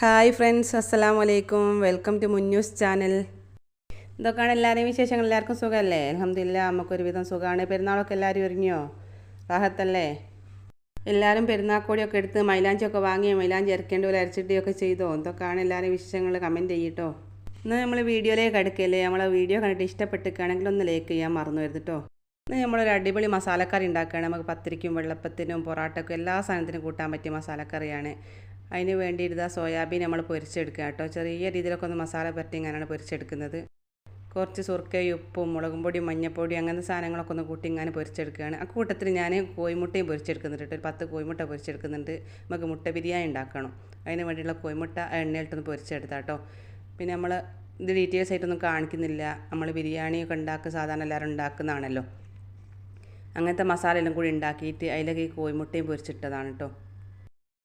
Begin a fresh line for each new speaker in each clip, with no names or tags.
Hi friends അസ്സലാമു വലൈക്കും welcome to മുന്യൂസ് channel. ഇതൊക്കെയാണ് എല്ലാവരെയും വിശേഷങ്ങൾ. എല്ലാവർക്കും സുഖമല്ലേ? അലഹമില്ല നമുക്കൊരുവിധം സുഖമാണ്. പെരുന്നാളൊക്കെ എല്ലാവരും ഒരുങ്ങിയോ? റാഹത്തല്ലേ? എല്ലാവരും പെരുന്നാൾക്കോടിയൊക്കെ എടുത്ത് മൈലാഞ്ചിയൊക്കെ വാങ്ങി മൈലാഞ്ചി ഇറക്കേണ്ടി പോലെ അരച്ചിട്ടിയൊക്കെ ചെയ്തോ? ഇതൊക്കെയാണ് എല്ലാവരെയും വിശേഷങ്ങൾ. കമന്റ് ചെയ്യട്ടോ. ഇന്ന് നമ്മൾ വീഡിയോയിലേക്ക് അടുക്കല്ലേ? നമ്മൾ വീഡിയോ കണ്ടിട്ട് ഇഷ്ടപ്പെട്ടിരിക്കുകയാണെങ്കിൽ ഒന്ന് ലൈക്ക് ചെയ്യാൻ മറന്നു വരുത് ഇന്ന് നമ്മളൊരു അടിപൊളി മസാലക്കറി ഉണ്ടാക്കുകയാണ്. നമുക്ക് പത്തിരിക്കും വെള്ളപ്പത്തിനും പൊറാട്ടക്കും എല്ലാ സാധനത്തിനും കൂട്ടാൻ പറ്റിയ മസാലക്കറിയാണ്. അതിന് വേണ്ടി ഇതാ സോയാബീൻ നമ്മൾ പൊരിച്ചെടുക്കുക കേട്ടോ. ചെറിയ രീതിയിലൊക്കെ ഒന്ന് മസാല പരട്ടി ഇങ്ങനെയാണ് പൊരിച്ചെടുക്കുന്നത്. കുറച്ച് സുർക്കയും ഉപ്പും മുളകും പൊടിയും മഞ്ഞപ്പൊടിയും അങ്ങനത്തെ സാധനങ്ങളൊക്കെ ഒന്ന് കൂട്ടി ഇങ്ങനെ പൊരിച്ചെടുക്കുകയാണ്. ആ കൂട്ടത്തിൽ ഞാൻ കോയിമുട്ടയും പൊരിച്ചെടുക്കുന്നുണ്ട് കേട്ടോ. ഒരു പത്ത് കോഴിമുട്ട പൊരിച്ചെടുക്കുന്നുണ്ട്. നമുക്ക് മുട്ട ബിരിയാണി ഉണ്ടാക്കണം. അതിന് വേണ്ടിയുള്ള കോയിമുട്ട എണ്ണയിലിട്ടൊന്ന് പൊരിച്ചെടുത്താ കേട്ടോ. പിന്നെ നമ്മൾ ഇത് ഡീറ്റെയിൽസ് ആയിട്ടൊന്നും കാണിക്കുന്നില്ല. നമ്മൾ ബിരിയാണിയൊക്കെ ഉണ്ടാക്കുക സാധാരണ എല്ലാവരും ഉണ്ടാക്കുന്നതാണല്ലോ. അങ്ങനത്തെ മസാല എല്ലാം കൂടി ഉണ്ടാക്കിയിട്ട് അതിലേക്ക് ഈ കോഴിമുട്ടയും പൊരിച്ചിട്ടതാണ് കേട്ടോ.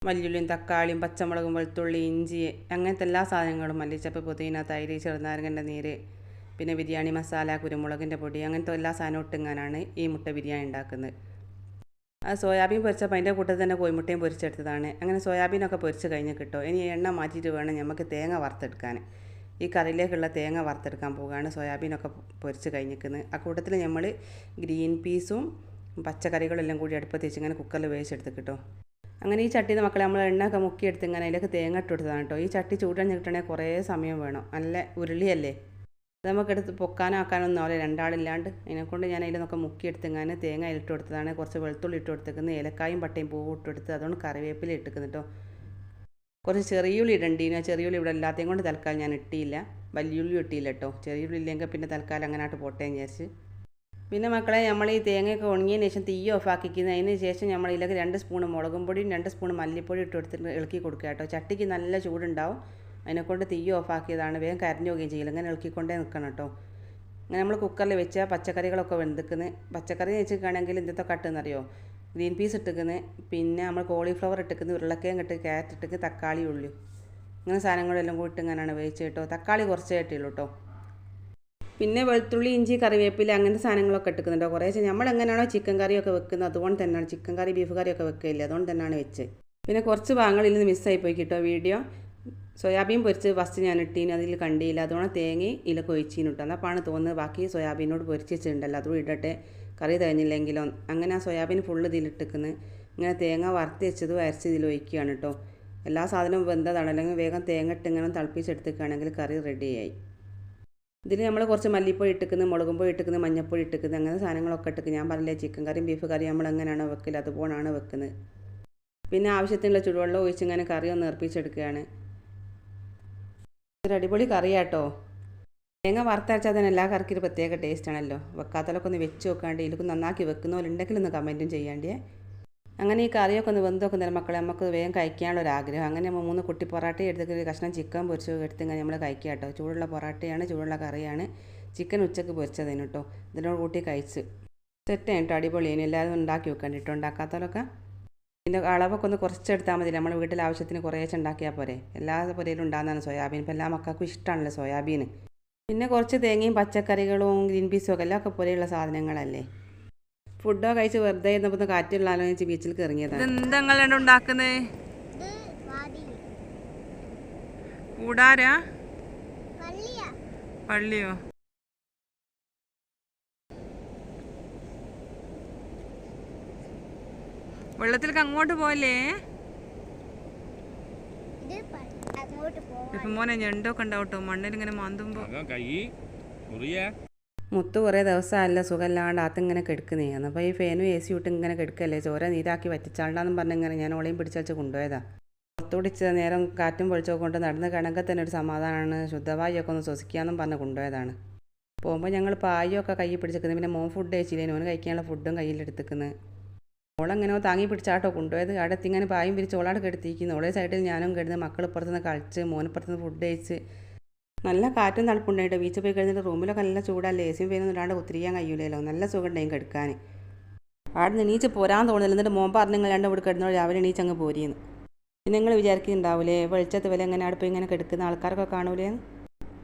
വല്യുള്ളിയും തക്കാളിയും പച്ചമുളകും വെളുത്തുള്ളി ഇഞ്ചി അങ്ങനത്തെ എല്ലാ സാധനങ്ങളും മല്ലിച്ചപ്പ് പുതിന തൈര് ചെറുനാരങ്ങന്റെ നീര് പിന്നെ ബിരിയാണി മസാല കുരുമുളകിന്റെ പൊടി അങ്ങനത്തെ എല്ലാ സാധനവും ഇട്ടിങ്ങാനാണ് ഈ മുട്ട ബിരിയാണി ഉണ്ടാക്കുന്നത്. ആ സോയാബീൻ പൊരിച്ചപ്പോൾ അതിന്റെ കൂട്ടത്തിൽ തന്നെ കോഴിമുട്ടയും പൊരിച്ചെടുത്തതാണ്. അങ്ങനെ സോയാബീനൊക്കെ പൊരിച്ച് കഴിഞ്ഞ് കിട്ടും. ഇനി എണ്ണ മാറ്റിയിട്ട് വേണം നമുക്ക് തേങ്ങ വറുത്തെടുക്കാൻ. ഈ കറിയിലേക്കുള്ള തേങ്ങ വറുത്തെടുക്കാൻ പോവുകയാണ് സോയാബീനൊക്കെ പൊരിച്ച് കഴിഞ്ഞിരിക്കുന്നത്. ആ കൂട്ടത്തിൽ നമ്മൾ ഗ്രീൻ പീസും പച്ചക്കറികളെല്ലാം കൂടി അടുപ്പത്ത് വെച്ച് ഇങ്ങനെ കുക്കറിൽ വേവിച്ചെടുത്ത് കിട്ടും. അങ്ങനെ ഈ ചട്ടി മക്കളെ നമ്മൾ എണ്ണയൊക്കെ മുക്കിയെടുത്ത് ഇങ്ങനെ അതിലേക്ക് തേങ്ങ ഇട്ട് കൊടുത്തതാണ് കേട്ടോ. ഈ ചട്ടി ചൂടഞ്ഞ് കിട്ടണമെങ്കിൽ കുറേ സമയം വേണം. നല്ല ഉരുളിയല്ലേ? അത് നമുക്കെടുത്ത് പൊക്കാനോ ആക്കാനൊന്നും ആവില്ല. രണ്ടാളില്ലാണ്ട് അതിനെക്കൊണ്ട് ഞാൻ അതിലൊക്കെ മുക്കിയെടുത്ത് ഇങ്ങനെ തേങ്ങ ഇട്ട് കൊടുത്തതാണ്. കുറച്ച് വെളുത്തുള്ളി ഇട്ട് കൊടുത്തേക്കുന്നത് ഏലക്കായും പട്ടയും പൂവും ഇട്ട് കൊടുത്ത് അതുകൊണ്ട് കറിവേപ്പില ഇട്ടിക്കുന്നു കേട്ടോ. കുറച്ച് ചെറിയുള്ളി ചെറിയ ചെറിയുള്ളി ഇവിടെ എല്ലാത്തെയും കൊണ്ട് തൽക്കാലം ഞാൻ ഇട്ടിയില്ല. വലിയുള്ളി ഇട്ടിയില്ല കേട്ടോ. ചെറിയുള്ളി ഇല്ലെങ്കിൽ പിന്നെ തൽക്കാലം അങ്ങനായിട്ട് പോട്ടേന്ന് വിചാരിച്ച് പിന്നെ മക്കളെ നമ്മൾ ഈ തേങ്ങയൊക്കെ ഉണങ്ങിയതിന് ശേഷം തീ ഓഫ് ആക്കിക്കുന്ന. അതിന് ശേഷം നമ്മൾ ഇതിലേക്ക് രണ്ട് സ്പൂൺ മുളകും പൊടിയും രണ്ട് സ്പൂൺ മല്ലിപ്പൊടി ഇട്ട് കൊടുത്തിട്ട് ഇളക്കി കൊടുക്കുക കേട്ടോ. ചട്ടിക്ക് നല്ല ചൂടുണ്ടാവും. അതിനെക്കൊണ്ട് തീ ഓഫ് ആക്കിയതാണ്. വേഗം കരഞ്ഞു പോകുകയും ചെയ്യില്ല ഇങ്ങനെ ഇളക്കിക്കൊണ്ടേ നിൽക്കണം കേട്ടോ. അങ്ങനെ നമ്മൾ കുക്കറിൽ വെച്ച പച്ചക്കറികളൊക്കെ വെന്തിക്കുന്നത് പച്ചക്കറി വെച്ചിട്ടാണെങ്കിൽ എന്തൊക്കെ കട്ടെന്നറിയോ ഗ്രീൻ പീസ് ഇട്ടിക്കുന്നത് പിന്നെ നമ്മൾ കോളിഫ്ലവർ ഇട്ടിക്കുന്നത് ഉരുളക്കയും ഇട്ട് ക്യാരറ്റ് ഇട്ടിക്ക് തക്കാളി ഉള്ളി. ഇങ്ങനെ സാധനങ്ങളെല്ലാം കൂടി ഇട്ട് ഇങ്ങനെയാണ് വേവിച്ച് കേട്ടോ. തക്കാളി കുറച്ചേ ഇട്ടുള്ളൂ കേട്ടോ. പിന്നെ വെളുത്തുള്ളി ഇഞ്ചി കറിവേപ്പില അങ്ങനത്തെ സാധനങ്ങളൊക്കെ ഇട്ടിക്കുന്നുണ്ടോ. കുറേ നമ്മൾ എങ്ങനെയാണോ ചിക്കൻ കറിയൊക്കെ വെക്കുന്നത് അതുകൊണ്ട് തന്നെയാണ് ചിക്കൻ കറി ബീഫ് കറിയൊക്കെ വെക്കില്ല അതുകൊണ്ട് തന്നെയാണ് വെച്ച് പിന്നെ കുറച്ച് ഭാഗങ്ങളിൽ നിന്ന് മിസ്സായി പോയി വീഡിയോ സോയാബീൻ പൊരിച്ച് ഫസ്റ്റ് ഞാൻ ഇട്ടീന് അതിൽ കണ്ടിയില്ല അതുകൊണ്ട് തേങ്ങ ഇല കൊഴിച്ചീന് ഇട്ടു എന്നപ്പാണ് തോന്നുന്നത്. ബാക്കി സോയാബീനോട് പൊരിച്ച് വെച്ചിട്ടുണ്ടല്ലോ. അതും ഇടട്ടെ. കറി തേഞ്ഞില്ലെങ്കിലോ അങ്ങനെ ആ സോയാബീൻ ഫുള്ള് ഇതിലിട്ടിക്കുന്നത് ഇങ്ങനെ തേങ്ങ വറുത്തി വെച്ചത് അരച്ച് ഇതിൽ ഒഴിക്കുകയാണ് കേട്ടോ. എല്ലാ സാധനവും ബന്ധതാണ് അല്ലെങ്കിൽ വേഗം തേങ്ങ ഇട്ട് ഇങ്ങനെ തിളപ്പിച്ചെടുത്തേക്കാണെങ്കിൽ കറി റെഡിയായി ഇതിൽ നമ്മൾ കുറച്ച് മല്ലിപ്പൊടി ഇട്ടിക്കുന്നത് മുളകും പൊടി ഇട്ടിക്കുന്നത് മഞ്ഞപ്പൊടി ഇട്ടിക്കുന്നത് അങ്ങനെ സാധനങ്ങളൊക്കെ ഇട്ടിക്കുന്നത് ഞാൻ പറഞ്ഞില്ലേ ചിക്കൻ കറിയും ബീഫ് കറിയും നമ്മൾ എങ്ങനെയാണോ വെക്കൽ അതുപോലാണ് വെക്കുന്നത്. പിന്നെ ആവശ്യത്തിനുള്ള ചുടുവെള്ളം ഒഴിച്ച് ഇങ്ങനെ കറി ഒന്ന് നേർപ്പിച്ചെടുക്കുകയാണ്. ഒരു അടിപൊളി കറിയാട്ടോ. തേങ്ങ വറുത്തരച്ചാൽ തന്നെ എല്ലാ കറിക്കും ഒരു പ്രത്യേക ടേസ്റ്റാണല്ലോ ആണല്ലോ. വെക്കാത്തലൊക്കെ ഒന്ന് വെച്ച് നോക്കാണ്ട് ഇതിലൊക്കെ നന്നാക്കി വെക്കുന്നവരുണ്ടെങ്കിൽ ഒന്ന് കമന്റും ചെയ്യാണ്ടിയേ. അങ്ങനെ ഈ കറിയൊക്കെ ഒന്ന് വെന്തൊക്കെ നേരം മക്കളെ നമുക്ക് വേഗം കഴിക്കാനുള്ള ഒരു ആഗ്രഹം. അങ്ങനെ നമ്മൾ മൂന്ന് കുട്ടി പൊറാട്ട എടുത്തിട്ട് ഒരു കഷ്ണം ചിക്കൻ പൊരിച്ച് എടുത്തിങ്ങനെ നമ്മൾ കഴിക്കുക കേട്ടോ. ചൂടുള്ള പൊറാട്ടയാണ് ചൂടുള്ള കറിയാണ്. ചിക്കൻ ഉച്ചയ്ക്ക് പൊരിച്ചതിന് കേട്ടോ. ഇതിനോട് കൂട്ടി കഴിച്ച് സെറ്റ് കേട്ടോ. അടിപൊളിയാണ് എല്ലാവരും ഉണ്ടാക്കി വെക്കാൻ കേട്ടോ. ഉണ്ടാക്കാത്തവരൊക്കെ ഇതിന്റെ അളവൊക്കെ ഒന്ന് കുറച്ചെടുത്താൽ മതി. നമ്മൾ വീട്ടിൽ ആവശ്യത്തിന് കുറേശ്ശെ ഉണ്ടാക്കിയാൽ പോരെ. എല്ലാ പൊരയിലും ഉണ്ടാകുന്നതാണ് സോയാബീൻ. ഇപ്പോൾ എല്ലാ മക്കൾക്കും ഇഷ്ടമാണല്ലോ സോയാബീൻ പിന്നെ കുറച്ച് തേങ്ങയും പച്ചക്കറികളും ഗ്രീൻ പീസും ഒക്കെ എല്ലാം ഒക്കെ പോലെയുള്ള സാധനങ്ങളല്ലേ? ഫുഡോ കഴിച്ച് വെറുതെ ഇരുന്നപ്പോൾ കാറ്റുള്ളാലോ വെച്ച് ബീച്ചിൽ എന്താ ഉണ്ടാക്കുന്നത് കൂടാരാ
പള്ളിയാ
പള്ളിയോ വെള്ളത്തിലേക്ക് അങ്ങോട്ട് പോയല്ലേ
ഇപ്പൊ പള്ളി. അങ്ങോട്ട് പോവാൻ
ഇപ്പം മോനെ ഞണ്ടൊക്കെ ഉണ്ടാവട്ടോ മണ്ണിൽ ഇങ്ങനെ
മാന്തുമ്പോ. കൈ. മുറിയ.
മുത്ത് കുറേ ദിവസമല്ല സുഖമില്ലാണ്ട് അകത്തിങ്ങനെ കിടക്കുന്നേ. അപ്പോൾ ഈ ഫാനും എ സി ഇട്ട് ഇങ്ങനെ കിടക്കല്ലേ? ചോര നീരാക്കി വറ്റിച്ചാണ്ടാന്നും പറഞ്ഞ് ഇങ്ങനെ ഞാൻ ഓളയും പിടിച്ചു കൊണ്ടുപോയതാ. പുറത്തുപിടിച്ച നേരം കാറ്റും വെളിച്ചൊക്കെ കൊണ്ട് നടന്ന് കിണങ്കിൽ തന്നെ ഒരു സമാധാനമാണ് ശുദ്ധവായൊക്കെ ഒന്ന് ശ്വസിക്കാമെന്നും പറഞ്ഞ് കൊണ്ടുപോയതാണ്. പോകുമ്പോൾ ഞങ്ങൾ പായൊക്കെ കയ്യിൽ പിടിച്ചിരിക്കുന്നത് പിന്നെ മോൻ ഫുഡ് കഴിച്ചില്ലേ? ഓന് കഴിക്കാനുള്ള ഫുഡും കയ്യിലെടുത്തിക്കുന്നത് ഓളെങ്ങനെയോ താങ്ങി പിടിച്ചാട്ടോ കൊണ്ടുപോയത്. അവിടെ എത്തിങ്ങനെ പായും പിരിച്ച് ഓളാട് കെടുത്തിരിക്കുന്നു. ഓളേ സൈഡിൽ ഞാനും കിടന്ന് മക്കൾ ഇപ്പുറത്തുനിന്ന് കളിച്ച് മോനിപ്പുറത്തുനിന്ന് ഫുഡ് കഴിച്ച് നല്ല കാറ്റും തണുപ്പുണ്ടായിട്ട് ബീച്ചിൽ പോയി കഴിഞ്ഞിട്ട് റൂമിലൊക്കെ നല്ല ചൂടല്ലേ എ സിയും ഫാനൊന്നും ഇടാണ്ട് ഒത്തിരിയാൻ കഴിയൂലല്ലോ. നല്ല സുഖം കെടുക്കാൻ. അവിടെ നിന്ന് എണീച്ച് പോരാൻ തോന്നില്ല. എന്നിട്ട് മോൻ പറഞ്ഞ് നിങ്ങൾ രണ്ടും ഇവിടെ കിടന്നോ രാവിലെ എണീച്ച് അങ്ങ് പോരിയെന്ന് പിന്നെ നിങ്ങൾ വിചാരിക്കുന്നുണ്ടാവില്ലേ വെളിച്ചത്ത് വില എങ്ങനെ അവിടെ പോയി ഇങ്ങനെ കിടക്കുന്ന ആൾക്കാരൊക്കെ കാണൂലേ?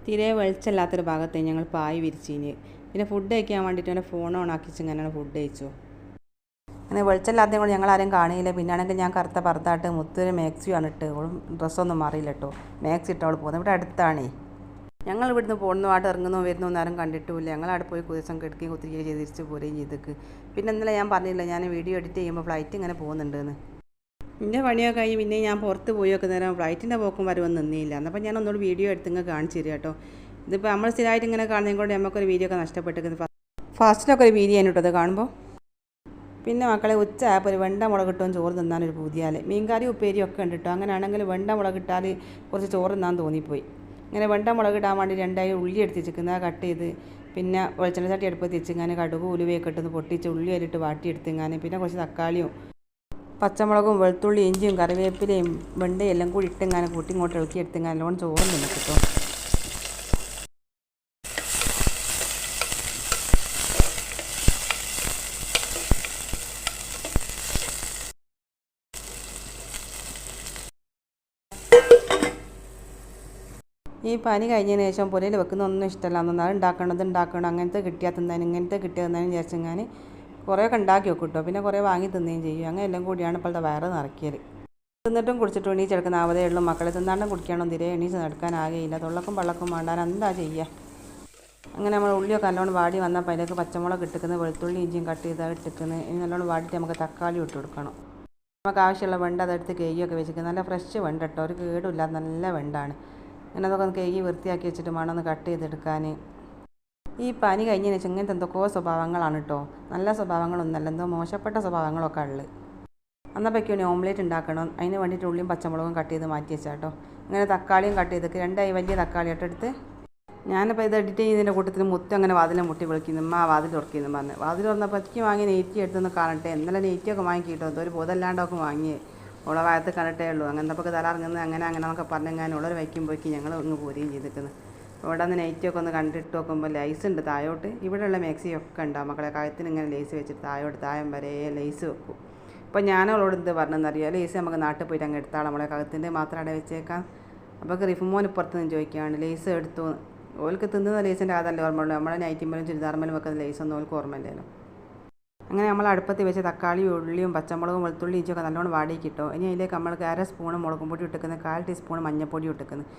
തീരെ വെളിച്ചമില്ലാത്തൊരു ഭാഗത്ത് ഞങ്ങൾ പായ് വിരിച്ചിന്. പിന്നെ ഫുഡ് കഴിക്കാൻ വേണ്ടിയിട്ട് ഫോൺ ഓൺ ആക്കിച്ച് ഇങ്ങനെയാണ് ഫുഡ് കഴിച്ചു. അങ്ങനെ വെളിച്ചമില്ലാത്തതും കൂടെ ഞങ്ങൾ ആരും കാണിയില്ല പിന്നാണെങ്കിൽ ഞാൻ കറുത്ത പറത്തായിട്ട് മുത്തൊരു മാക്സിയാണ് ഇട്ട്. ഓളും ഡ്രസ്സൊന്നും മാറിയില്ല കേട്ടോ. മാക്സി ഇട്ടവൾ പോകുന്നത് ഇവിടെ അടുത്താണേ. ഞങ്ങൾ ഇവിടുന്ന് പോകുന്നു ആട്ട് വരുന്നോ ആരും കണ്ടിട്ടുമില്ല. ഞങ്ങൾ അവിടെ പോയി ദിവസം കിടക്കുകയും ഒത്തിരി ചെയ്ത് തിരിച്ച് പോരുകയും ചെയ്തേക്ക്. പിന്നെ ഇന്നലെ ഞാൻ പറഞ്ഞില്ല ഞാൻ വീഡിയോ എഡിറ്റ് ചെയ്യുമ്പോൾ ഫ്ലൈറ്റ് ഇങ്ങനെ പോകുന്നുണ്ടെന്ന്. എന്റെ പണിയൊക്കെ കഴിഞ്ഞ് പിന്നെ ഞാൻ പുറത്ത് പോയി ഒക്കെ നേരം ഫ്ലൈറ്റിന്റെ പോക്കും വരവൊന്നും നിന്നില്ല. എന്നപ്പോൾ ഞാൻ ഒന്നുകൂടി വീഡിയോ എടുത്ത് ഇങ്ങനെ കാണിച്ചു തരിക കേട്ടോ. ഇതിപ്പോൾ നമ്മൾ സ്ഥിരമായിട്ട് ഇങ്ങനെ കാണുന്നതും കൊണ്ട് നമുക്കൊരു വീഡിയോ ഒക്കെ നഷ്ടപ്പെട്ടിരിക്കുന്നത് ഫാസ്റ്റിനൊക്കെ ഒരു വീഡിയോ ആണ് കേട്ടോ അത് കാണുമ്പോൾ. പിന്നെ മക്കളെ ഉച്ച ആയപ്പോൾ ഒരു വെണ്ട മുളക് ചോറ് തിന്നാനൊരു പൂതിയാൽ മീൻകറി ഉപ്പേരി ഒക്കെ ഉണ്ട് കേട്ടോ. അങ്ങനെയാണെങ്കിൽ വെണ്ട മുളക് കുറച്ച് ചോറ് തിന്നാൻ തോന്നിപ്പോയി. ഇങ്ങനെ വെണ്ട മുളക് ഇടാൻ വേണ്ടി രണ്ടായി ഉള്ളി എടുത്ത് വെച്ചിരിക്കുന്നത് കട്ട് ചെയ്ത് പിന്നെ വെളിച്ചെണ്ണ ചട്ടി അടുപ്പത്ത് വെച്ചിങ്ങനെ കടുക് ഉലുവയൊക്കെ ഇട്ടൊന്ന് പൊട്ടിച്ച് ഉള്ളി അതിലിട്ട് വാട്ടിയെടുത്തിങ്ങനെ പിന്നെ കുറച്ച് തക്കാളിയും പച്ചമുളകും വെളുത്തുള്ളി ഇഞ്ചിയും കറിവേപ്പിലയും വെണ്ടയും എല്ലാം കൂടി ഇട്ടിങ്ങനെ കൂട്ടി ഇങ്ങോട്ട് ഇളക്കി എടുത്തിങ്ങനെ നല്ലോണം ചോറും തിന്നു ഈ പനി കഴിഞ്ഞതിന് ശേഷം പുലയിൽ വെക്കുന്ന ഒന്നും ഇഷ്ടമല്ല അന്ന് ഉണ്ടാക്കേണ്ടത് ഉണ്ടാക്കണം. അങ്ങനത്തെ കിട്ടിയാൽ ഇങ്ങനത്തെ കിട്ടിയാൽ തിന്നാനും വിചാരിച്ചെങ്ങാൻ കുറേയൊക്കെ ഉണ്ടാക്കി വെക്കും കേട്ടോ പിന്നെ കുറേ വാങ്ങി തിന്നുകയും ചെയ്യും. അങ്ങനെ എല്ലാം കൂടിയാണ് ഇപ്പോഴത്തെ വയറ് നിറക്കിയത് തിന്നിട്ടും കുടിച്ചിട്ടും എണീച്ചെടുക്കുന്ന ആവതേ ഉള്ളൂ. മക്കളെ തിന്നാണ്ടും കുടിക്കണം. തിരെ എണീച്ച് നടക്കാനാകെയില്ല തൊള്ളക്കും പള്ളക്കും വേണ്ടാൻ എന്താ ചെയ്യുക അങ്ങനെ നമ്മൾ ഉള്ളിയൊക്കെ നല്ലോണം വാടി വന്നപ്പോൾ അതിലേക്ക് പച്ചമുളക് ഇട്ടിക്കുന്നത് വെളുത്തുള്ളി ഇഞ്ചിയും കട്ട് ചെയ്താൽ ഇട്ടിക്കുന്നത് ഇനി നല്ലോണം വാടിയിട്ട് നമുക്ക് തക്കാളി ഇട്ട് കൊടുക്കണം. നമുക്ക് ആവശ്യമുള്ള വെണ്ട അതെടുത്ത് കേകിയൊക്കെ വെച്ചിരിക്കുന്നത് നല്ല ഫ്രഷ് വെണ്ട കേട്ടോ ഒരു കേടുമില്ല നല്ല വെണ്ടാണ്. അങ്ങനെ അതൊക്കെ ഒന്ന് കഴുകി വൃത്തിയാക്കി വെച്ചിട്ട് വേണം ഒന്ന് കട്ട് ചെയ്തെടുക്കാൻ. ഈ പനി കഴിഞ്ഞതിന് വെച്ചാൽ ഇങ്ങനത്തെ എന്തൊക്കെയോ സ്വഭാവങ്ങളാണ് കേട്ടോ നല്ല സ്വഭാവങ്ങളൊന്നല്ല എന്തോ മോശപ്പെട്ട സ്വഭാവങ്ങളൊക്കെ ഉള്ളത് അന്നപ്പോഴേക്കും ഓംലേറ്റ് ഉണ്ടാക്കണം. അതിന് വേണ്ടിയിട്ട് ഉള്ളിയും പച്ചമുളകും കട്ട് ചെയ്ത് മാറ്റി വെച്ചാൽ കേട്ടോ ഇങ്ങനെ തക്കാളിയും കട്ട് ചെയ്തൊക്കെ രണ്ടായി വലിയ തക്കാളി ആയിട്ട് എടുത്ത്. ഞാനിപ്പോൾ ഇത് എഡിറ്റ് ചെയ്യുന്നതിന്റെ കൂട്ടത്തിൽ മുത്തം അങ്ങനെ വാതിലെ മുട്ടി വിളിക്കുന്നു ആ വാതിൽ തുറക്കുന്നു പറഞ്ഞു. വാതിൽ തുറന്നപ്പോൾ എനിക്ക് വാങ്ങി നെയ്റ്റി എടുത്തൊന്ന് കാണട്ടെ. ഇന്നലെ നെയ്റ്റിയൊക്കെ വാങ്ങി കിട്ടും ഒരു ബോധമല്ലാണ്ടൊക്കെ വാങ്ങി ഉള്ള വായത്ത് കണ്ടിട്ടേ ഉള്ളൂ. അങ്ങനത്തെ തല ഇറങ്ങുന്നത് അങ്ങനെ അങ്ങനെ എന്നൊക്കെ പറഞ്ഞെങ്ങാനും ഉള്ളൊരു വയ്ക്കുമ്പോഴേക്ക് ഞങ്ങൾ ഒന്ന് പോരുകയും ചെയ്തിരിക്കുന്നത് ഇവിടെ നിന്ന് ഒക്കെ ഒന്ന് കണ്ടിട്ട് നോക്കുമ്പോൾ ലൈസ് ഉണ്ട് താഴോട്ട്. ഇവിടെയുള്ള മാക്സി ഒക്കെ ഉണ്ടാവും മക്കളെ. കഴുത്തിന് ഇങ്ങനെ ലേസ് വെച്ചിട്ട് താഴോട്ട് താഴം വരെ ലേസ് വെക്കും. അപ്പോൾ ഞാനവളോട് എന്ത് പറഞ്ഞെന്നറിയാം? ലേസ് നമുക്ക് നാട്ടിൽ പോയിട്ട് അങ്ങ് എടുത്താൽ നമ്മളെ കഴുത്തിന്റെ മാത്രം അവിടെ വെച്ചേക്കാം അപ്പോൾ റിഫുമോൻ ഇപ്പുറത്ത് നിന്ന് ചോദിക്കുകയാണ് ലേസ് എടുത്തു? ഓൾക്ക് തിന്നുന്ന ലേസിന്റെ അതല്ലേ ഓർമ്മയുള്ളൂ. നമ്മളെ നൈറ്റിമ്മലും ചുരിദാർമ്മലും വെക്കുന്ന ലേസ് ഒന്നും ഓൾക്ക് ഓർമ്മയില്ലല്ലോ. അങ്ങനെ നമ്മൾ അടുപ്പത്ത് വെച്ച് തക്കാളി ഉള്ളിയും പച്ചമുളകും വെളുത്തുള്ളിയും ഇഞ്ചിയൊക്കെ നല്ലോണം വാടി കിട്ടോ ഇനി അതിലേക്ക് നമ്മൾ അര സ്പൂണ് മുളകും പൊടി ഇട്ടിക്കുന്നത് കാൽ ടീസ്പൂൺ മഞ്ഞൾപ്പൊടി ഇട്ടിക്കുന്നത്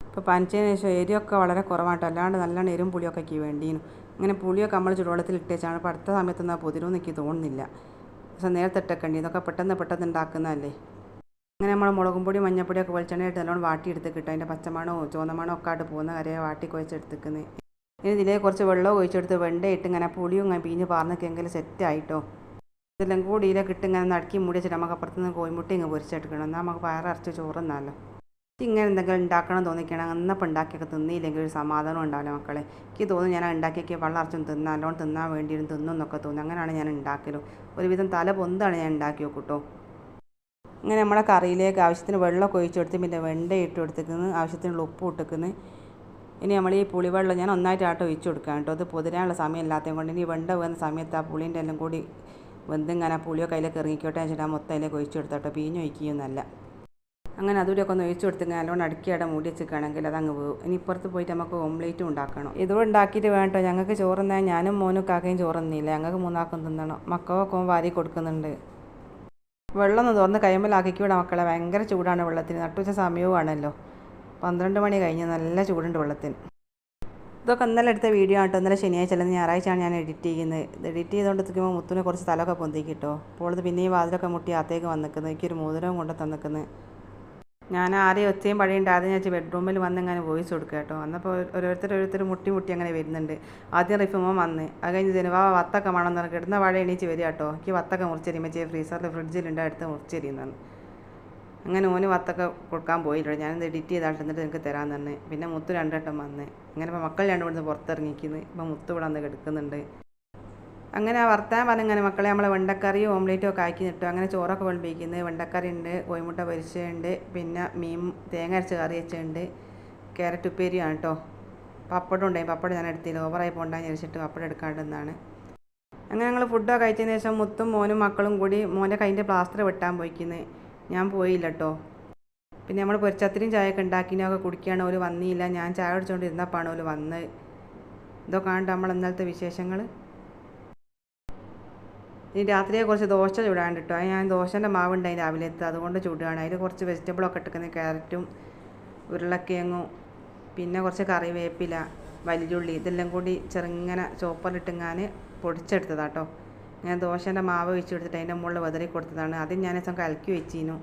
ഇപ്പോൾ പനിച്ചതിന് ശേഷം എരിയൊക്കെ വളരെ കുറവാട്ടോ അല്ലാണ്ട് നല്ലോണം എരും പുളിയൊക്കെ ഒക്കെ വേണ്ടിയിരുന്നു ഇങ്ങനെ പുളിയൊക്കെ നമ്മൾ ചുടുവെള്ളത്തിൽ ഇട്ടേച്ചാണ് ഇപ്പോൾ അടുത്ത സമയത്തൊന്നും ആ പൊതിരൊന്നും എനിക്ക് തോന്നുന്നില്ല. പക്ഷേ നേരത്തെ ഇട്ടൊക്കെ ഇതൊക്കെ പെട്ടെന്ന് പെട്ടെന്ന് ഉണ്ടാക്കുന്നതല്ലേ. അങ്ങനെ നമ്മൾ മുളകും പൊടി മഞ്ഞപ്പൊടിയൊക്കെ വെളിച്ചെണ്ണയായിട്ട് നല്ലോണം വാട്ടിയെടുത്ത് കിട്ടും. അതിന്റെ പച്ചമണോ ചുവന്നമണോ ഒക്കെ ആയിട്ട് പോകുന്ന കരയെ വാട്ടി കുഴച്ചെടുത്തിക്കുന്നത് ഇനി ഇതിലേക്ക് കുറച്ച് വെള്ളം ഒഴിച്ചെടുത്ത് വെണ്ടയിട്ട് ഇങ്ങനെ പുളിയും ഇങ്ങനെ പിഞ്ഞ് സെറ്റ് സെറ്റായിട്ടോ ഇതെല്ലാം കൂടി ഇതിലേക്ക് ഇട്ട് ഇങ്ങനെ നടക്കി മൂടി വെച്ചിട്ട് നമുക്ക് അപ്പുറത്ത് നിന്ന് കോഴിമുട്ട ഇങ്ങനെ പൊരിച്ചെടുക്കണം. എന്നാൽ നമുക്ക് വയററച്ച് ചോറുന്നാലോ. ഇങ്ങനെ എന്തെങ്കിലും ഉണ്ടാക്കണം തോന്നിക്കണം. എന്നപ്പം ഉണ്ടാക്കിയൊക്കെ തിന്നിയില്ലെങ്കിൽ ഒരു സമാധാനം ഉണ്ടാവില്ല മക്കളെ. എനിക്ക് തോന്നുന്നു ഞാൻ ഉണ്ടാക്കിയൊക്കെ വെള്ളം തിന്നാൻ നല്ലോണം തിന്നാൻ വേണ്ടിയും തിന്നും എന്നൊക്കെ തോന്നുന്നു. അങ്ങനെയാണ് ഞാൻ ഉണ്ടാക്കലും ഒരുവിധം തല പൊന്താണ് ഞാൻ ഉണ്ടാക്കി നോക്കൂട്ടോ. അങ്ങനെ നമ്മുടെ കറിയിലേക്ക് ആവശ്യത്തിന് വെള്ളമൊക്കെ ഒഴിച്ച് കൊടുത്ത് പിന്നെ വെണ്ടയിട്ട് ഇട്ട് ആവശ്യത്തിനുള്ള ഉപ്പ് ഇട്ടേക്കുന്നു ഇനി നമ്മൾ ഈ പുളിവെള്ളം ഞാൻ ഒന്നായിട്ട് ആട്ടോ ഒഴിച്ചു കൊടുക്കാം കേട്ടോ. അത് പൊതിരാനുള്ള സമയം ഇല്ലാത്തത് കൊണ്ട് ഇനി വെണ്ട വീഴുന്ന സമയത്ത് ആ പുളിന്റെ എല്ലാം കൂടി വെന്തിങ്ങനെ പുളിയോ അതിലേക്ക് ഇറങ്ങിക്കോട്ടെ വെച്ചിട്ട് ആ മൊത്തം അതിലേക്ക് ഒഴിച്ചു കൊടുത്തോട്ടോ. പീഞ്ഞ് ഒഴിക്കുകയൊന്നല്ല അങ്ങനെ അതുകൂടിയൊക്കെ ഒന്ന് ഒഴിച്ചു കൊടുത്ത് നല്ലോണം അടുക്കിയുടെ മൂടി വെച്ചിരിക്കുകയാണെങ്കിൽ അത് അങ്ങ് പോകും ഇനി ഇപ്പുറത്ത് പോയിട്ട് നമുക്ക് ഓംലേറ്റും ഉണ്ടാക്കണം. ഇതോ ഉണ്ടാക്കിയിട്ട് വേണ്ടോ ഞങ്ങൾക്ക് ചോറുന്നാൻ ഞാനും മോനും കാക്കയും ചോറുന്നില്ല. ഞങ്ങൾക്ക് മൂന്നാക്കും തിന്നണം. മക്കൾക്കൊക്കെ വാരി കൊടുക്കുന്നുണ്ട്. വെള്ളം ഒന്ന് തുറന്ന് കൈമ്പലാക്കിക്കൂടെ മക്കളെ? ഭയങ്കര ചൂടാണ് വെള്ളത്തിന്. നട്ടുവച്ച സമയവുമാണല്ലോ. പന്ത്രണ്ട് മണി കഴിഞ്ഞ് നല്ല ചൂടുണ്ട് വെള്ളത്തിന് ഇതൊക്കെ ഇന്നലെ എടുത്ത വീഡിയോ ആട്ടോ. ഇന്നലെ ശനിയാഴ്ച അല്ലെങ്കിൽ ഞായറാഴ്ചയാണ് ഞാൻ എഡിറ്റ് ചെയ്യുന്നത്. ഇത് എഡിറ്റ് ചെയ്തുകൊണ്ട് നിൽക്കുമ്പോൾ മുത്തുനെ കുറച്ച് തലമൊക്കെ പൊന്തിക്കിട്ടോ. അപ്പോൾ ഇത് പിന്നെയും വാതിലൊക്കെ മുട്ടി അകത്തേക്ക് വന്നിക്കുന്നത് എനിക്കൊരു മോതിരവും കൊണ്ട് തന്നിക്കുന്നത് ഞാൻ ആരെയും ഒച്ചയും പഴയുണ്ട് ആദ്യം ഞാൻ ബെഡ്റൂമിൽ വന്ന് ഇങ്ങനെ വോയിസ് കൊടുക്കുക കേട്ടോ. അന്നപ്പോൾ ഓരോരുത്തർ ഓരോരുത്തർ മുട്ടി മുട്ടി അങ്ങനെ വരുന്നുണ്ട്. ആദ്യം റിഫുമോൻ വന്ന്. അത് കഴിഞ്ഞ് ജനുവാ വത്തൊക്കെ വേണമെന്ന് കിടന്ന വാഴ എണീച്ച് വരിക കേട്ടോ. എനിക്ക് വത്തൊക്കെ മുറിച്ചെരിയുമ്പോൾ ഫ്രീസറിൽ ഫ്രിഡ്ജിലുണ്ട് അടുത്ത് മുറിച്ചെരിയുന്നതാണ് അങ്ങനെ ഓന് വത്തൊക്കെ കൊടുക്കാൻ പോയില്ല ഞാനിത് എഡിറ്റ് ചെയ്താട്ട് എന്നിട്ട് നിനക്ക് തരാൻ തന്നെ പിന്നെ മുത്ത് രണ്ടെണ്ണം വന്ന്. അങ്ങനെ ഇപ്പോൾ മക്കൾ രണ്ടു ഇവിടുന്ന് പുറത്തിറങ്ങിക്കുന്നു ഇപ്പം മുത്ത് ഇവിടെ വന്ന് കിടക്കുന്നുണ്ട്. അങ്ങനെ ആ വർത്താൻ പറഞ്ഞങ്ങനെ മക്കളെ നമ്മളെ വെണ്ടക്കറിയും ഓംലേറ്റും ഒക്കെ ആക്കി നിട്ടു. അങ്ങനെ ചോറൊക്കെ വിളമ്പിക്കുന്നത് വെണ്ടക്കറി ഉണ്ട് കോഴിമുട്ട പൊരിച്ചുണ്ട് പിന്നെ മീൻ തേങ്ങ അരച്ച് കറി വെച്ചുണ്ട് ക്യാരറ്റ് ഉപ്പേരിയാണ് കേട്ടോ പപ്പടം ഉണ്ടായി. പപ്പടം ഞാൻ എടുത്തില്ല. ഓവറായി പോണ്ടാന്ന് വിചാരിച്ചിട്ട് പപ്പടം എടുക്കാണ്ടെന്നാണ് അങ്ങനെ ഞങ്ങൾ ഫുഡൊക്കെ കഴിച്ചതിന് ശേഷം മുത്തും മോനും മക്കളും കൂടി മോന്റെ കൈന്റെ പ്ലാസ്റ്റർ വെട്ടാൻ പോയിക്കുന്നത് ഞാൻ പോയില്ല കേട്ടോ പിന്നെ നമ്മൾ പൊരിച്ചത്തിരിയും ചായയൊക്കെ ഉണ്ടാക്കിനൊക്കെ കുടിക്കുകയാണ് ഒരു വന്നില്ല. ഞാൻ ചായ കുടിച്ചുകൊണ്ട് ഇരുന്നപ്പോഴാണ് വന്ന്. ഇതൊക്കെ ആണ് നമ്മൾ ഇന്നലത്തെ വിശേഷങ്ങൾ ഇനി രാത്രിയെ കുറച്ച് ദോശ ചൂടാണ്ട് കേട്ടോ ഞാൻ ദോശന്റെ മാവുണ്ടായി എത്തുക അതുകൊണ്ട് ചൂടുകയാണ്. അതിൽ കുറച്ച് വെജിറ്റബിളൊക്കെ ഇട്ടിക്കുന്ന ക്യാരറ്റും ഉരുളക്കിഴങ്ങും പിന്നെ കുറച്ച് കറിവേപ്പില വലിയുള്ളി ഇതെല്ലാം കൂടി ചെറുങ്ങനെ ചോപ്പറിലിട്ടിങ്ങാൻ പൊടിച്ചെടുത്തതാട്ടോ. ഞാൻ ദോശന്റെ മാവ് വെച്ച് കൊടുത്തിട്ട് അതിന്റെ മുകളിൽ വെതറി കൊടുത്തതാണ്. അത് ഞാൻ ദിവസം കലക്കി വെച്ചിരുന്നു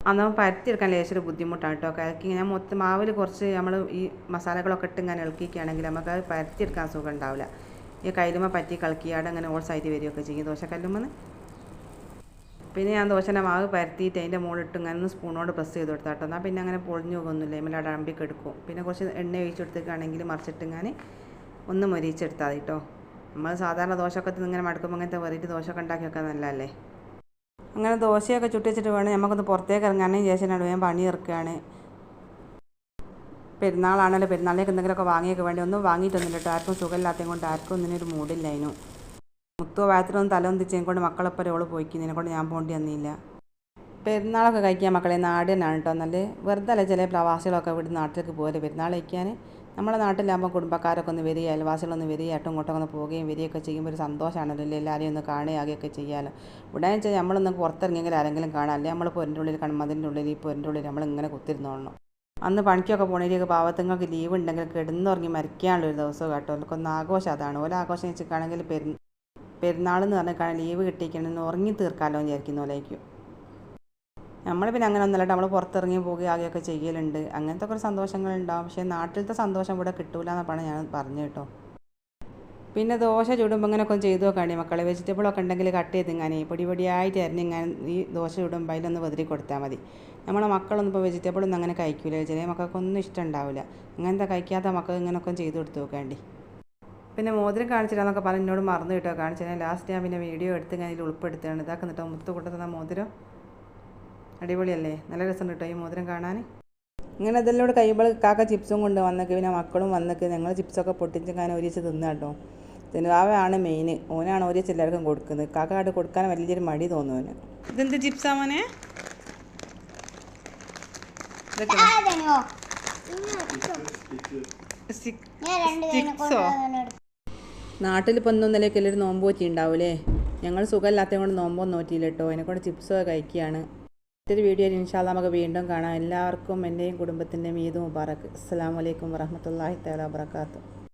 അന്ന് പരത്തിയെടുക്കാൻ ലേശൊരു ബുദ്ധിമുട്ടാണ് കേട്ടോ. കലക്കി ഞാൻ മൊത്തം മാവിൽ കുറച്ച് നമ്മൾ ഈ മസാലകളൊക്കെ ഇട്ട് ഇങ്ങനെ ഇളക്കിക്കുകയാണെങ്കിൽ നമുക്ക് അത് പരത്തിയെടുക്കാൻ സുഖം ഉണ്ടാവില്ല. ഈ കയ്യിലുമ്മ പറ്റി കളിക്കിയാടെ അങ്ങനെ ഓൾ സൈഡ് വരികയൊക്കെ ചെയ്യും. ദോശക്കല്ലുമെന്ന് പിന്നെ ഞാൻ ദോശന്റെ മാവ് പരത്തിയിട്ട് അതിന്റെ മുകളിലിട്ട് ഇങ്ങനെ ഒന്ന് സ്പൂണോട് പ്രസ് ചെയ്ത് കൊടുത്താൽ കേട്ടോ. എന്നാൽ പിന്നെ അങ്ങനെ പൊളിഞ്ഞു പോകുന്നില്ല. ഇമ്മല അടമ്പിക്കെടുക്കും പിന്നെ കുറച്ച് എണ്ണ ഒഴിച്ച് മറിച്ചിട്ട് ഞാൻ ഒന്ന് മൊരിച്ചെടുത്താൽ കേട്ടോ. നമ്മൾ സാധാരണ ദോശയൊക്കെ ഇങ്ങനെ മടക്കുമ്പോൾ അങ്ങനത്തെ വെറൈറ്റി ദോശയൊക്കെ ഉണ്ടാക്കി വെക്കാൻ നല്ലതല്ലേ? അങ്ങനെ ദോശയൊക്കെ ചുട്ടിച്ചിട്ട് വേണം നമുക്കൊന്ന് പുറത്തേക്ക് ഇറങ്ങാനും ചേച്ചനാണ് ഞാൻ പണി ഇറക്കുകയാണ് പെരുന്നാളാണല്ലോ പെരുന്നാളിലേക്ക് എന്തെങ്കിലുമൊക്കെ വാങ്ങിയൊക്കെ വേണ്ടി? ഒന്നും വാങ്ങിയിട്ടൊന്നുമില്ല കേട്ടോ. ആർക്കും സുഖമില്ലാത്തതും കൊണ്ട് ആർക്കും ഒന്നിനൊരു മൂടില്ല അതിനും മുത്തോ വായത്തിലൊന്നും തലൊന്നിച്ചതിനെ കൊണ്ട് മക്കളെപ്പോലെ ഓൾ പോയിക്കുന്നതിനെ കൊണ്ട് ഞാൻ പോണ്ടി വന്നില്ല. പെരുന്നാളൊക്കെ കഴിക്കാൻ മക്കളെ നാട് തന്നെയാണ് കേട്ടോ. എന്നാൽ വെറുതെ അല്ല ചില പ്രവാസികളൊക്കെ ഇവിടെ നാട്ടിലേക്ക് പോലെ പെരുന്നാൾ കഴിക്കാൻ. നമ്മുടെ നാട്ടിലാകുമ്പോൾ കുടുംബക്കാരൊക്കെ ഒന്ന് വരിക അയൽവാസികളൊന്ന് വരിക ഏട്ടും ഇങ്ങോട്ടും ഒന്ന് പോവുകയും വരികയൊക്കെ ചെയ്യുമ്പോൾ ഒരു സന്തോഷമാണല്ലോ. എല്ലാവരെയും ഒന്ന് കാണുകയൊക്കെ ചെയ്യാമല്ലോ ഇവിടെ വെച്ചാൽ നമ്മളൊന്ന് പുറത്തിറങ്ങിയെങ്കിൽ ആരെങ്കിലും കാണാം. അല്ലെങ്കിൽ നമ്മൾ പൊരിന്റെ ഉള്ളിൽ കാണും മതിന്റെ ഉള്ളിൽ ഈ പൊരിന്റെ ഉള്ളിൽ നമ്മളിങ്ങനെ കുത്തിരുന്നോളണം. അന്ന് പണിക്കൊക്കെ പോണേരിയൊക്കെ പാവത്തുങ്ങൾക്ക് ലീവ് ഉണ്ടെങ്കിൽ കിടന്നുറങ്ങി മരിക്കാനുള്ള ഒരു ദിവസം കേട്ടോ. അവർക്കൊന്ന് ആഘോഷം അതാണ്. ഓരോ ആഘോഷം വെച്ചിട്ടാണെങ്കിൽ പെരു പെരുന്നാൾ എന്ന് പറഞ്ഞാൽ ലീവ് കിട്ടിയിരിക്കണമെന്ന് ഉറങ്ങി തീർക്കാമല്ലോ എന്ന് വിചാരിക്കുന്ന പോലേക്കും നമ്മൾ പിന്നെ അങ്ങനെ ഒന്നല്ല നമ്മൾ പുറത്തിറങ്ങി പോകുകയൊക്കെ ചെയ്യലുണ്ട്. അങ്ങനത്തെ കുറേ സന്തോഷങ്ങളുണ്ടാവും. പക്ഷേ നാട്ടിലത്തെ സന്തോഷം ഇവിടെ കിട്ടൂല എന്നപ്പാണ് ഞാൻ പറഞ്ഞു കേട്ടോ. പിന്നെ ദോശ ചുടുമ്പോൾ ഇങ്ങനെയൊക്കെ ചെയ്തു നോക്കാണ്ടി മക്കളെ വെജിറ്റബിളൊക്കെ ഉണ്ടെങ്കിൽ കട്ട് ചെയ്ത് ഇങ്ങനെ. പൊടി പൊടിയായിട്ട് അരിഞ്ഞ് ഇങ്ങനെ ഈ ദോശ ചുടുമ്പോൾ അതിലൊന്ന് വെതിരി കൊടുത്താൽ മതി. നമ്മളെ മക്കളൊന്നും ഇപ്പോൾ വെജിറ്റബിളൊന്നും അങ്ങനെ കഴിക്കില്ല ചെറിയ മക്കൾക്കൊന്നും ഇഷ്ടം ഉണ്ടാവില്ല അങ്ങനത്തെ കഴിക്കാത്ത മക്കൾ ഇങ്ങനെയൊക്കെ ചെയ്ത് കൊടുത്ത് നോക്കേണ്ടി. പിന്നെ മോതിരം കാണിച്ചിട്ടാന്നൊക്കെ പറഞ്ഞ് എന്നോട് മറന്നു കിട്ടോ കാണിച്ചാൽ ലാസ്റ്റ് ഞാൻ പിന്നെ വീഡിയോ എടുത്ത് ഞാൻ ഇതിൽ ഉൾപ്പെടുത്തുകയാണ് ഇതാക്കുന്നിട്ടോ. മുത്ത് കൂട്ടത്തുന്ന മോതിരം. അടിപൊളിയല്ലേ? നല്ല രസം കേട്ടോ ഈ മോതിരം കാണാൻ. ഇങ്ങനെ ഇതെല്ലാം കഴിയുമ്പോൾ കാക്ക ചിപ്സും കൊണ്ട് വന്നേക്ക് പിന്നെ മക്കളും വന്നൊക്കെ ഞങ്ങൾ ചിപ്സൊക്കെ പൊട്ടിച്ച് ഞാൻ ഒരിച്ച് തിന്നാ കേട്ടോ. ആവാണ് മെയിൻ ഓനാണ് ഒരിച്ച് എല്ലാവർക്കും കൊടുക്കുന്നത്. കാക്ക കാട്ട് കൊടുക്കാൻ വലിയൊരു മടി തോന്നുന്നു ഇതെന്ത് ചിപ്സാ മോനെ?
നാട്ടിൽ.
നാട്ടിലിപ്പോൾ ഒന്നും നിലയ്ക്ക് എല്ലാവരും നോമ്പ് പറ്റി ഉണ്ടാവൂലേ ഞങ്ങൾ സുഖമില്ലാത്തത് കൊണ്ട് നോമ്പൊന്നും നോറ്റിയില്ല കേട്ടോ. കൊണ്ട് ചിപ്സൊക്കെ കഴിക്കുകയാണ്. മറ്റൊരു വീഡിയോയിൽ ഇൻഷാല്ല നമുക്ക് വീണ്ടും കാണാം. എല്ലാവർക്കും എന്റെയും കുടുംബത്തിന്റെയും ഈദ് മുബാറക്ക് അസ്സാം വലൈക്കും വറഹമത്തല്ലാഹി തല വാബർക്കാത്തു